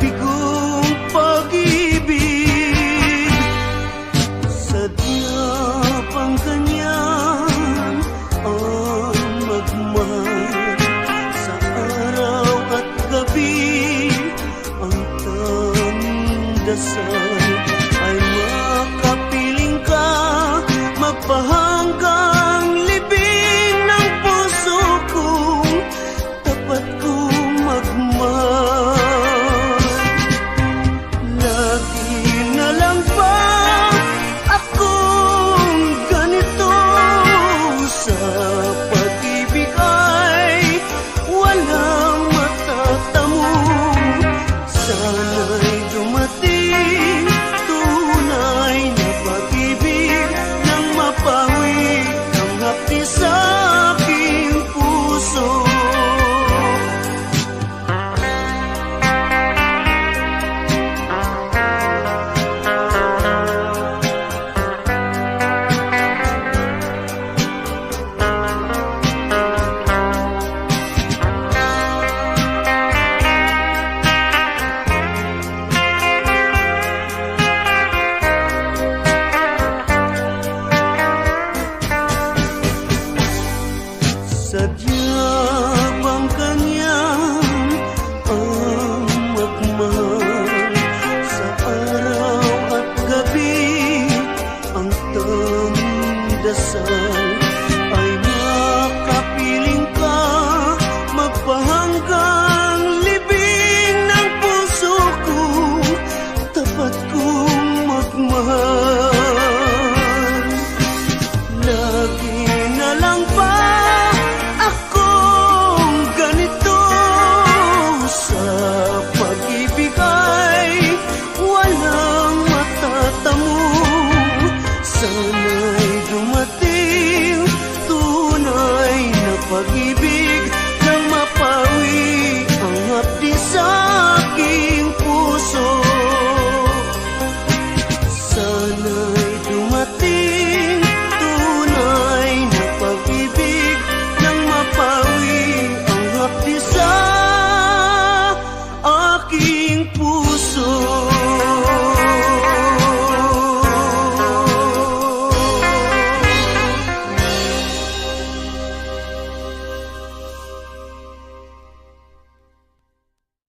dati kong Sadya pang kanyang ang magmahal Sa araw at ang tanging dasal ay makapiling ka magpahanggang libing ng puso ko tapat kong magmahal. Lagi na lang ba akong ganito sa pag-ibig ay walang matatamong sana dumating. Tunay na pag-ibig